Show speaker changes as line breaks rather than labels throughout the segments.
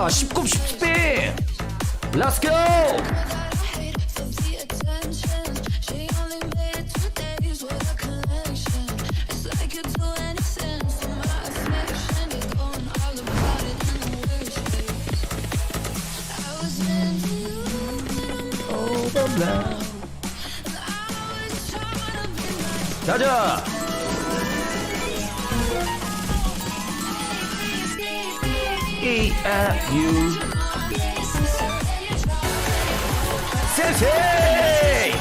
10곱 10스핀 렛츠고
for the
E F U 세세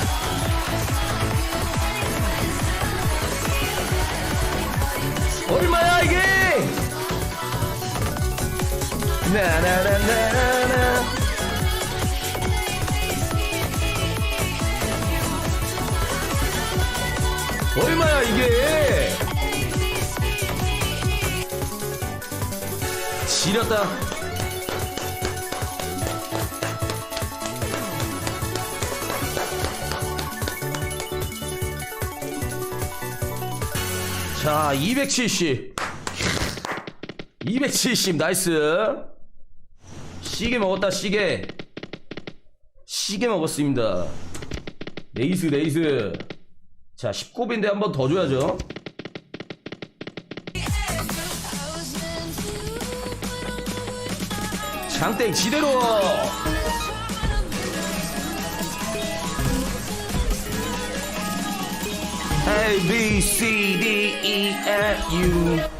얼마야 이게? 나나나나나. 얼마야 이게 지렸다. 자 270 270 나이스. 시계 먹었다 시계. 시계 먹었습니다. 레이스 레이스. 자 10곱인데 한 번 더 줘야죠 장땡 지대로 A B C D E F U